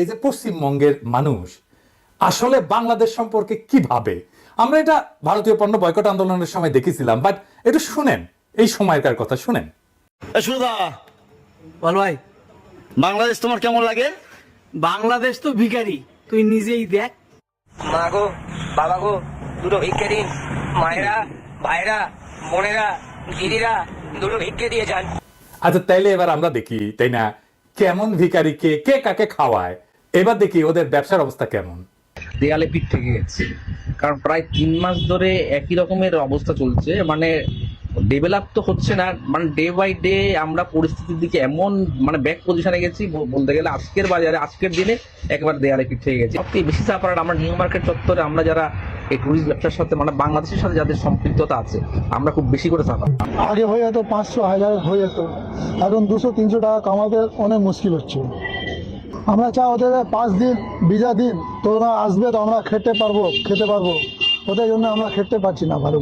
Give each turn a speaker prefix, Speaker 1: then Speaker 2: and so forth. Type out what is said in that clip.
Speaker 1: এই যে পশ্চিমবঙ্গের মানুষ আসলে বাংলাদেশ সম্পর্কে কি ভাবে? আমরা এটা ভারতীয় পণ্য বয়কট আন্দোলনের সময় দেখেছিলাম বাট একটু শুনেন এই সময়কার কথা শুনেন।
Speaker 2: সুদা
Speaker 3: বল ভাই।
Speaker 2: বাংলাদেশ তোমার কেমন লাগে?
Speaker 3: বাংলাদেশ তো ভিখারি তুই নিজেই দেখ।
Speaker 4: মা গো বাবা গো দুটো ভিক্ষে দিন। মায়েরা ভাইরা বোনেরা দিদিরা দুটো ভিক্ষে দিয়ে যান।
Speaker 1: আচ্ছা তাইলে এবার আমরা দেখি তাই না? কেমন ভিখারিকে কে কে কাকে খাওয়ায়? এবার দেখি ওদের ব্যবসার অবস্থা কেমন।
Speaker 5: দেয়ালে পিঠ থেকে গেছে। কারণ প্রায় তিন মাস ধরে একই রকমের অবস্থা চলছে। মানে ডেভেলপ তো হচ্ছে না। মানে ডে বাই ডে আমরা পরিস্থিতির দিকে এমন মানে ব্যাক পজিশনে গেছি বলতে গেলে আজকের বাজারে, আজকের দিনে একবার দেয়ালে পিঠ থেকে গেছে। সবথেকে বেশি সাফার আমরা নিউ মার্কেট চত্বরে আমরা যারা এই ট্যুরিস্ট ব্যবসার সাথে মানে বাংলাদেশের সাথে যাদের সম্পৃক্ততা আছে, আমরা খুব বেশি করে সাফার
Speaker 6: আগে হয়ে যেত পাঁচশো, হাজার হয়ে যেত। এখন দুশো, তিনশো টাকা কামাতে অনেক মুশকিল হচ্ছে। আমরা চাই ওদের পাঁচ দিন, বিজা দিন, তোরা আসবে তো আমরা খেতে পারব খেতে পারব। ওদের জন্য আমরা খেতে পারছি না ভালো।